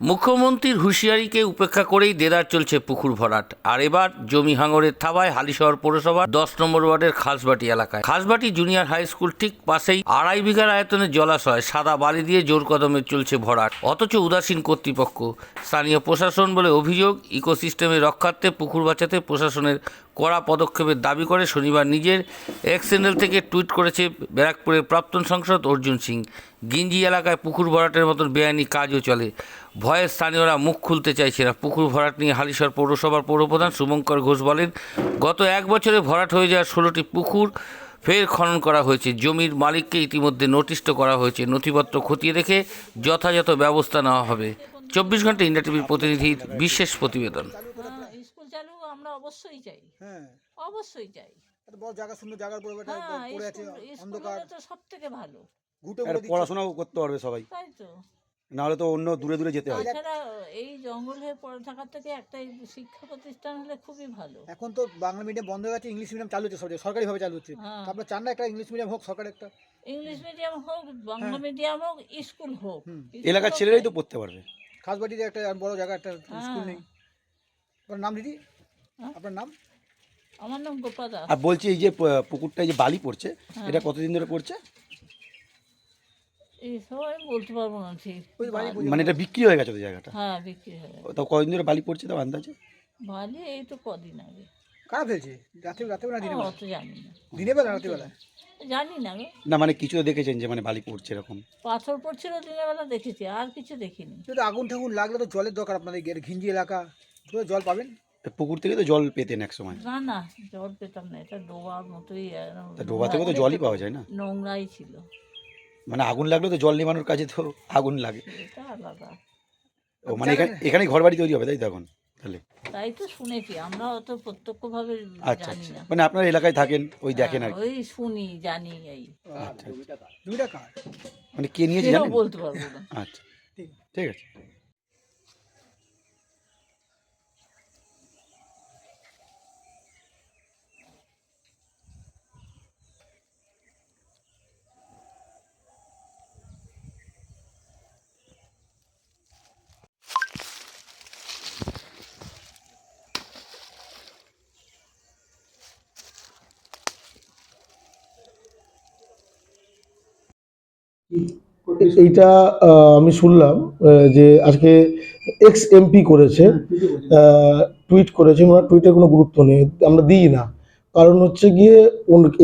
মুখ্যমন্ত্রীর হুঁশিয়ারিকে উপেক্ষা করেই দেদার চলছে পুকুর ভরাট। আর এবার জমি হাঙরের থাবায় হালিশহর পৌরসভা দশ নম্বর ওয়ার্ডের খাসবাটি এলাকায়। খাসবাটি জুনিয়র হাই স্কুল ঠিক পাশেই আড়াই বিঘার আয়তনের জলাশয়, সাদা বালি দিয়ে জোর কদমে চলছে ভরাট। অথচ উদাসীন কর্তৃপক্ষ। স্থানীয় প্রশাসন বলে অভিযোগ, ইকোসিস্টেমের রক্ষার্থে পুকুর বাঁচাতে প্রশাসনের কড়া পদক্ষেপের দাবি করে শনিবার নিজের এক্স চ্যানেল থেকে টুইট করেছে ব্যারাকপুরের প্রাক্তন সাংসদ অর্জুন সিং। গিঞ্জি এলাকায় পুকুর ভরাটের মতন বেআইনি কাজও চলে। ভয়ে স্থানীয়রা মুখ খুলতে চাইছে না। পুকুর ভরাট নিয়ে হালিশহর পৌরসভার পৌরপ্রধান শুভঙ্কর ঘোষ বলেন, গত এক বছরে ভরাট হয়ে যাওয়া ষোলোটি পুকুর ফের খনন করা হয়েছে। জমির মালিককে ইতিমধ্যে নোটিশও করা হয়েছে। নথিপত্র খতিয়ে দেখে যথাযথ ব্যবস্থা নেওয়া হবে। চব্বিশ ঘণ্টা ইন্ডিয়া টিভির প্রতিনিধির বিশেষ প্রতিবেদন হ্যাঁ স্কুল চালু আমরা অবশ্যই চাই হ্যাঁ। অবশ্যই চাই বড় জায়গা সুন্দর জায়গার পরে একটা হ্যাঁ পড়ে আছে স্কুল অন্ধকার। তো সব থেকে ভালো। ঘুটে আর পড়াশোনাও করতে পারবে সবাই। তাই তো। নাহলে তো অন্য দূরে দূরে যেতে হয়। তাছাড়া এই জঙ্গল হয়ে পড়ে থাকার থেকে একটা শিক্ষা প্রতিষ্ঠান হলে খুবই ভালো। এখন তো বাংলা মিডিয়াম বন্ধ হয়ে গেছে ইংলিশ মিডিয়াম চালু হচ্ছে সব সরকারি ভাবে চালু হচ্ছে। হ্যাঁ। আপনার চান না একটা ইংলিশ মিডিয়াম হোক সরকারি একটা। ইংলিশ মিডিয়াম হোক বাংলা মিডিয়াম হোক স্কুল হোক। এলাকার ছেলেরাই তো পড়তে পারবে। খাসবাটিতে একটা বড় জায়গা একটা স্কুল হ্যাঁ। নেই। আপনার নাম দিদি? হ্যাঁ? আপনার নাম? আমার নাম গোপাদা আর বলছি এই যে প- পুকুরটায় যে বালি পড়ছে এটা কতদিন ধরে পড়ছে? বলতে পারব না ঠিক। মানে এটা বিক্রি হয়ে গেছে তো জায়গাটা? হ্যাঁ বিক্রি হয়ে গেছে। তো কদিন ধরে বালি পড়ছে তাও আন্দাজে? ভালো এই তো কদিন আগে। কারা ফেলছে? রাতে রাতে বেলা দিনে বেলা? অত জানি না। দিনে বেলা রাতে বেলা? জানি না গো না মানে কিছু দেখেছেন যে মানে বালি পড়ছে এরকম? পাথর পড়ছিল দিনের বেলা দেখেছি আর কিছু দেখিনি। যদি আগুন ঠাগুন লাগলে তো জলের দরকার আপনাদের ঘিঞ্জি এলাকা। তো জল পাবেন? তা পুকুর থেকে তো জল পেতেন এক সময় না না জল পেতাম না এটা ডোবার মতোই তা ডোবা থেকে তো জলই পাওয়া যায় না? নোংরাই ছিল। মানে আগুন লাগলে তো জল নেবানোর কাজে তো আগুন লাগে। এটা আলাদা। ও মানে এখানে এখানে ঘর বাড়ি তৈরি হবে তাই তো এখন তাহলে। তাই তো শুনেছি আমরা অত প্রত্যক্ষভাবে আচ্ছা জানি আচ্ছা। না মানে আপনার এলাকায় থাকেন ওই দেখেন আর কি। ওই শুনি জানি এই। আচ্ছা আচ্ছা। দুইটা কার? মানে কে নিয়েছে কেউ জানেন? বলতে পারব না। আচ্ছা ঠিক আছে। এইটা আমি শুনলাম যে আজকে এক্স এমপি করেছে টুইট করেছে। ওনার টুইটের কোনো গুরুত্ব নেই আমরা দিই না। কারণ হচ্ছে গিয়ে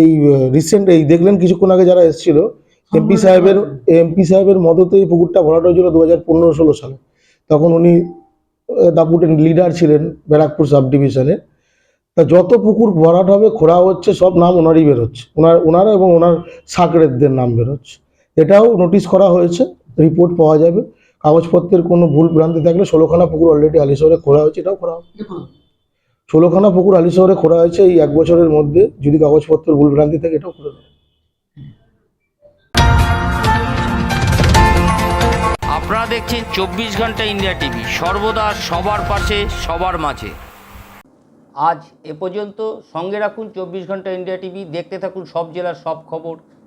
এই রিসেন্ট এই দেখলেন কিছুক্ষণ আগে যারা এসেছিল এমপি সাহেবের এমপি সাহেবের মদতে এই পুকুরটা ভরাট হয়েছিল দু হাজার পনেরো ষোলো সালে। তখন উনি দাপুটের লিডার ছিলেন ব্যারাকপুর সাব ডিভিশনে তা যত পুকুর ভরাট হবে খোঁড়া হচ্ছে সব নাম ওনারই বেরোচ্ছে। ওনার ওনারা এবং ওনার সাকরেতদের নাম বেরোচ্ছে। এটাও নোটিশ করা হয়েছে রিপোর্ট পাওয়া যাবে। কাগজপত্রের কোনো ভুল ভ্রান্তি থাকলে ষোলোখানা পুকুর অলরেডি আলিশহরে খোলা হয়েছে এটাও হবে। ষোলোখানা পুকুর আলিশহরে খোলা হয়েছে এই এক বছরের মধ্যে যদি কাগজপত্রের ভুল ভ্রান্তি থাকে এটাও করে দেবে। আপনারা দেখছেন চব্বিশ ঘণ্টা ইন্ডিয়া টিভি সর্বদা সবার পাশে সবার মাঝে। আজ এ পর্যন্ত সঙ্গে রাখুন চব্বিশ ঘণ্টা ইন্ডিয়া টিভি দেখতে থাকুন সব জেলার সব খবর।